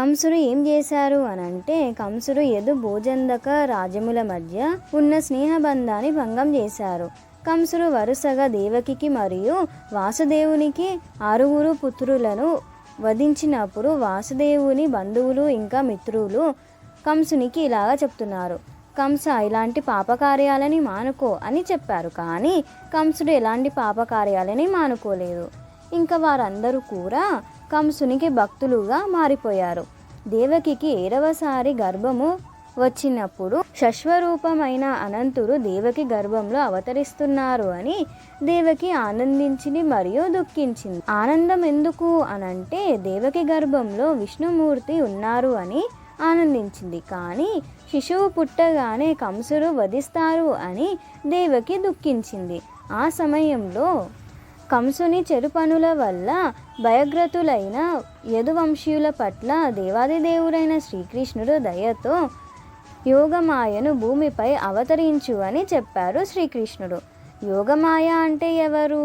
కంసుడు ఏం చేశారు అని అంటే కంసుడు యదు భోజందక రాజముల మధ్య ఉన్న స్నేహబంధాన్ని భంగం చేశారు. కంసుడు వరుసగా దేవకికి మరియు వాసుదేవునికి ఆరుగురు పుత్రులను వధించినప్పుడు వాసుదేవుని బంధువులు ఇంకా మిత్రులు కంసునికి ఇలాగా చెప్తున్నారు. కంస ఇలాంటి పాపకార్యాలని మానుకో అని చెప్పారు. కానీ కంసుడు ఎలాంటి పాపకార్యాలని మానుకోలేదు. ఇంకా వారందరూ కూడా కంసునికి భక్తులుగా మారిపోయారు. దేవకికి ఏడవసారి గర్భము వచ్చినప్పుడు శశ్వరూపమైన అనంతుడు దేవకి గర్భంలో అవతరిస్తున్నారు అని దేవకి ఆనందించింది మరియు దుఃఖించింది. ఆనందం ఎందుకు అనంటే దేవకి గర్భంలో విష్ణుమూర్తి ఉన్నారు అని ఆనందించింది. కానీ శిశువు పుట్టగానే కంసుడు వధిస్తారు అని దేవకి దుఃఖించింది. ఆ సమయంలో కంసుని చెరుపనుల వల్ల భయగ్రతులైన యదువంశీయుల పట్ల దేవాదిదేవుడైన శ్రీకృష్ణుడు దయతో యోగమాయను భూమిపై అవతరించు అని చెప్పారు శ్రీకృష్ణుడు. యోగమాయ అంటే ఎవరు?